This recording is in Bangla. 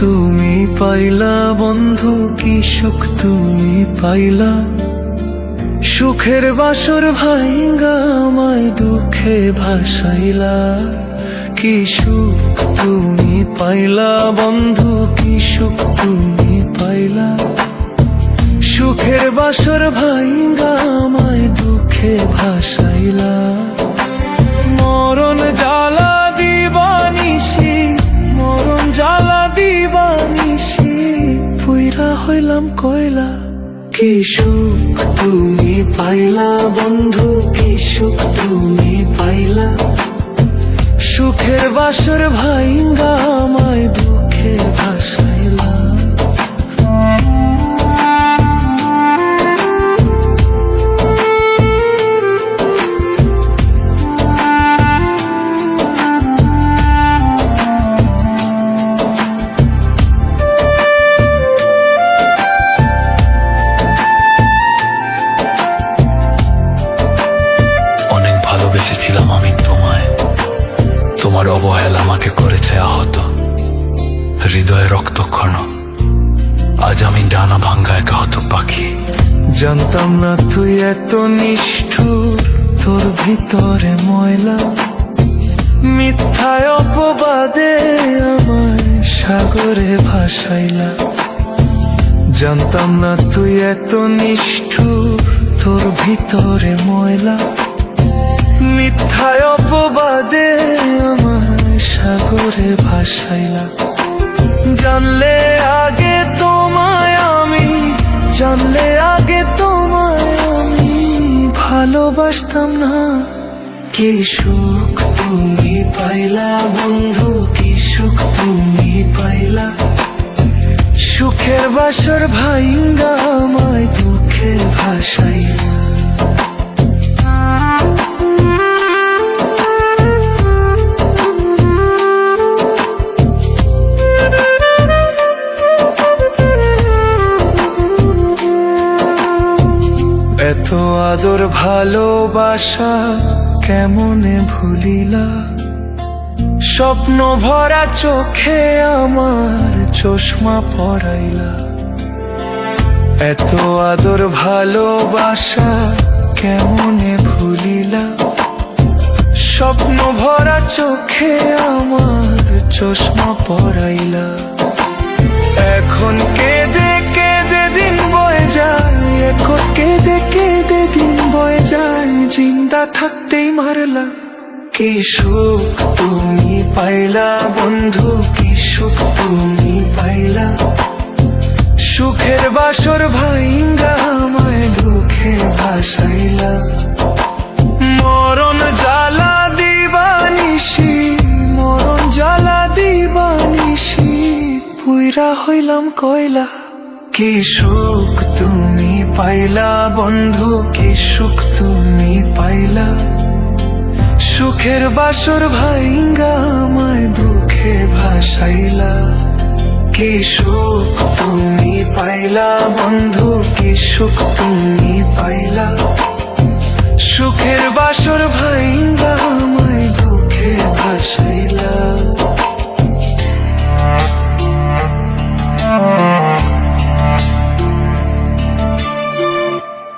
তুমি পাইলা বন্ধু, কি সুখ তুমি পাইলা? সুখের বাসর ভাইঙ্গা আমায় দুঃখে ভাসাইলা। কি সুখ তুমি পাইলা বন্ধু, কি সুখ তুমি পাইলা? সুখের বাসর ভাই হইলাম কয়লা? কি সুখ তুমি পাইলা বন্ধু কি সুখ তুমি পাইলা? সুখের বাসর ভাইঙ্গা আমায় দুঃখের ভাসাইলা অবহেলা আমাকে করেছে আহত। হৃদয়ে রক্তক্ষণ। আজ আমি ডানা ভাঙ্গা একাহত পাখি। জানতাম না তুই এত নিষ্ঠুর। তোর ভিতরে ময়লা। মিথ্যায় অপবাদে আমায় সাগরে ভাসাইলা। জানতাম না তুই এত নিষ্ঠুর। তোর ভিতরে ময়লা। মিথ্যায় অপবাদে সাগরে ভাসাইলা জানলে আগে তোমায় আমি, জানলে আগে তোমায় আমি। ভালোবাসতাম না, কি সুখ তুমি পাইলা বন্ধু, কি সুখ তুমি পাইলা। সুখের বাসর ভাইঙ্গা আমায়, দুঃখের ভাসাইলা এত আদর ভালোবাসা কেমনে ভুলিলা? স্বপ্ন ভরা চোখে আমার চশমা পরাইলা। এত আদর ভালোবাসা কেমনে ভুলিলা? স্বপ্ন ভরা চোখে আমার চশমা পরাইলা। এখন কেঁদে জিন্দা থাকতেই মারলা। কি সুখ তুমি পাইলা বন্ধু, কি সুখ তুমি পাইলা? সুখের বাসর ভাইঙ্গা আমায় দুঃখে ভাসাইলা। মরণ জ্বালা দিবানিসি মরণ জ্বালা দিবানিসি পুইরা হইলাম কয়লা। কি সুখ তুমি পাইলা বন্ধু, কি সুখ তুমি পাইলা? সুখের বাসর ভাইঙ্গা আমায় দুঃখে ভাসাইলা। কি সুখ তুমি পাইলা বন্ধু, কি সুখ তুমি